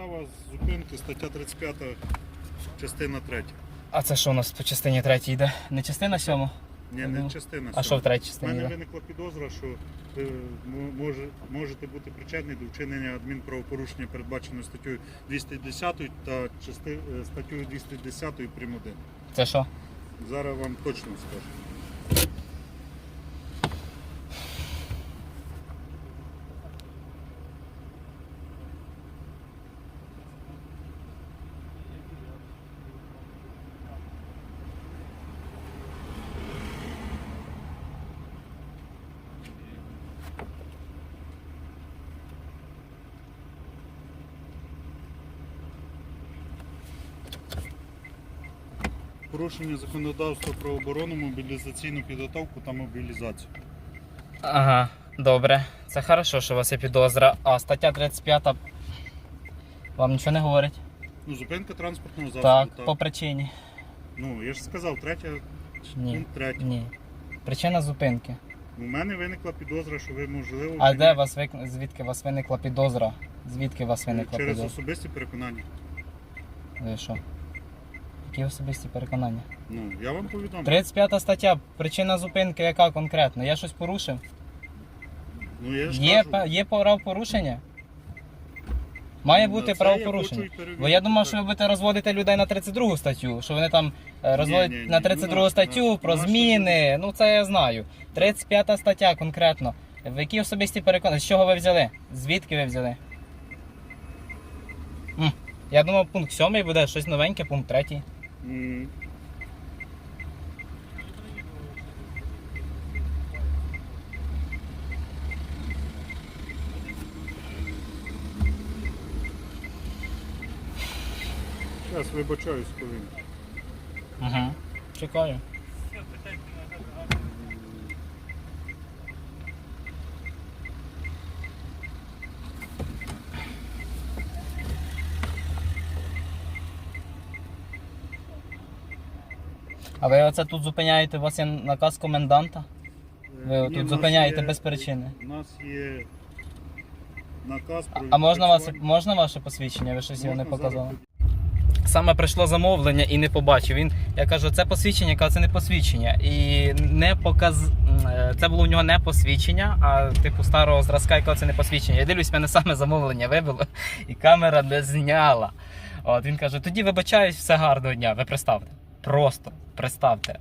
Підстава зупинки, стаття 35, частина 3. А це що у нас по частині третій йде? Не частина сьома? Ні, не думав- частина. А що в третій У частині мене йде? виникла підозра, що ви мо- може, можете бути причетні до вчинення адмінправопорушення, передбаченої статтею 210 та части, е, статтею 210 прим. 1. Це що? Зараз вам точно скажу. Порушення законодавства про оборону, мобілізаційну підготовку та мобілізацію. Ага, добре. Це хорошо, що у вас є підозра. А стаття 35 вам нічого не говорить? Ну, зупинка транспортного засобу. Так, по причині. Ну, я ж сказав, третя, Ні. пункт третій. Ні. Причина зупинки. У мене виникла підозра, що ви можливо. А де вас вик... звідки вас виникла підозра? Звідки вас виникла через підозра? особисті переконання. Ви що? Які особисті переконання? Ну, я вам повідомлю. 35 стаття. Причина зупинки яка конкретно? Я щось порушив? Ну, я ж Є, кажу, пе- є правопорушення? Має на бути це я правопорушення. хочу і перевірити. Бо я думав, що ви будете розводити людей на 32 статтю, що вони там е, розводять ні, ні. на 32 Ну, статтю наш- про наш зміни. Ну це я знаю. 35 стаття конкретно. В які особисті переконання? З чого ви взяли? Звідки ви взяли? М, Я думав, пункт 7 буде щось новеньке, пункт 3. М, Зараз вибачаюсь, коли. Угу. Чекаю. А ви оце тут зупиняєте, у вас є наказ коменданта? Ви Ні, тут в нас зупиняєте є- без причини. У нас є наказ А, про а можна, вас, відпрацювання. можна ваше посвідчення? Ви щось його не Можна зараз показали? Саме прийшло замовлення і не побачив. Він, я кажу, це посвідчення, яка це не посвідчення. І не показ... м, е, це було у нього не посвідчення, а типу старого зразка, яка це не посвідчення. Я дивлюсь, в мене саме замовлення вибило, і камера не зняла. От він каже: тоді вибачаюсь, все гарного дня. Ви представте. Просто представте.